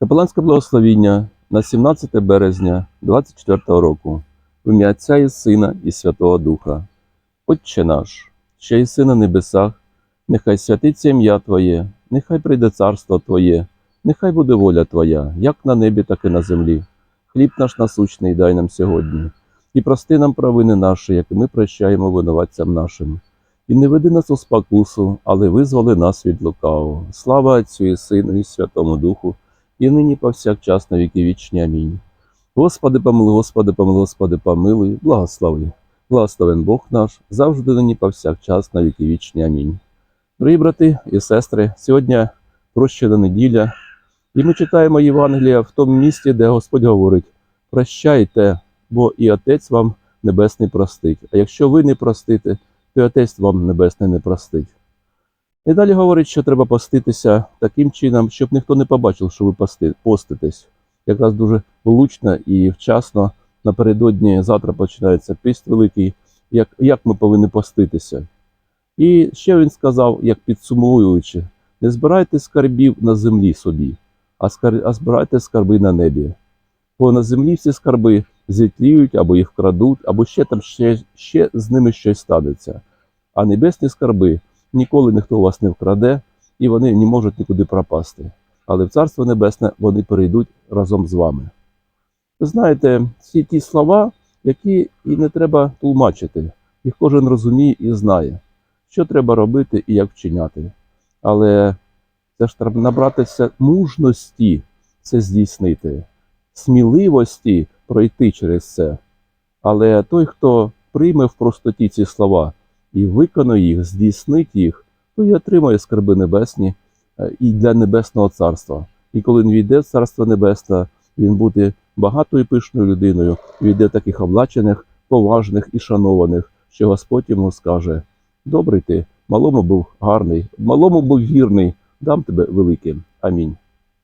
Капеланське благословіння на 17 березня 24 року в ім'я Отця і Сина і Святого Духа. Отче наш, що єси на небесах, нехай святиться ім'я Твоє, нехай прийде царство Твоє, нехай буде воля Твоя, як на небі, так і на землі. Хліб наш насущний дай нам сьогодні, і прости нам провини наші, як і ми прощаємо винуватцям нашим. І не веди нас у спокусу, але визволи нас від лукавого. Слава Отцю і Сину і Святому Духу, і нині повсякчас на віки вічні. Амінь. Господи, помилуй, Господи, помилуй, Господи, помилуй, благослови. Благословен Бог наш, завжди нині повсякчас на віки вічні. Амінь. Дорогі брати і сестри, сьогодні прощена неділя, і ми читаємо Євангелія в тому місці, де Господь говорить: прощайте, бо і Отець вам Небесний простить. А якщо ви не простите, то Отець вам Небесний не простить. І далі говорить, що треба поститися таким чином, щоб ніхто не побачив, що ви поститесь. Якраз дуже влучно і вчасно напередодні завтра починається піст великий, як, як ми повинні поститися. І ще він сказав, як підсумовуючи, не збирайте скарбів на землі собі, а, скар... а збирайте скарби на небі. Бо на землі всі скарби зітліють або їх крадуть, або ще там ще, ще з ними щось станеться. А небесні скарби ніколи ніхто вас не вкраде, і вони не можуть нікуди пропасти. Але в Царство Небесне вони перейдуть разом з вами. Ви знаєте, всі ті слова, які і не треба тлумачити, їх кожен розуміє і знає, що треба робити і як вчиняти. Але це ж треба набратися мужності це здійснити, сміливості пройти через це. Але той, хто прийме в простоті ці слова і виконує їх, здійснить їх, то і отримає скарби небесні е, і для небесного царства. І коли він війде в царство небесне, він буде багатою пишною людиною, війде таких облачених, поважних і шанованих, що Господь йому скаже: Добрий ти, малому був гарний, малому був вірний, дам тебе великим. Амінь.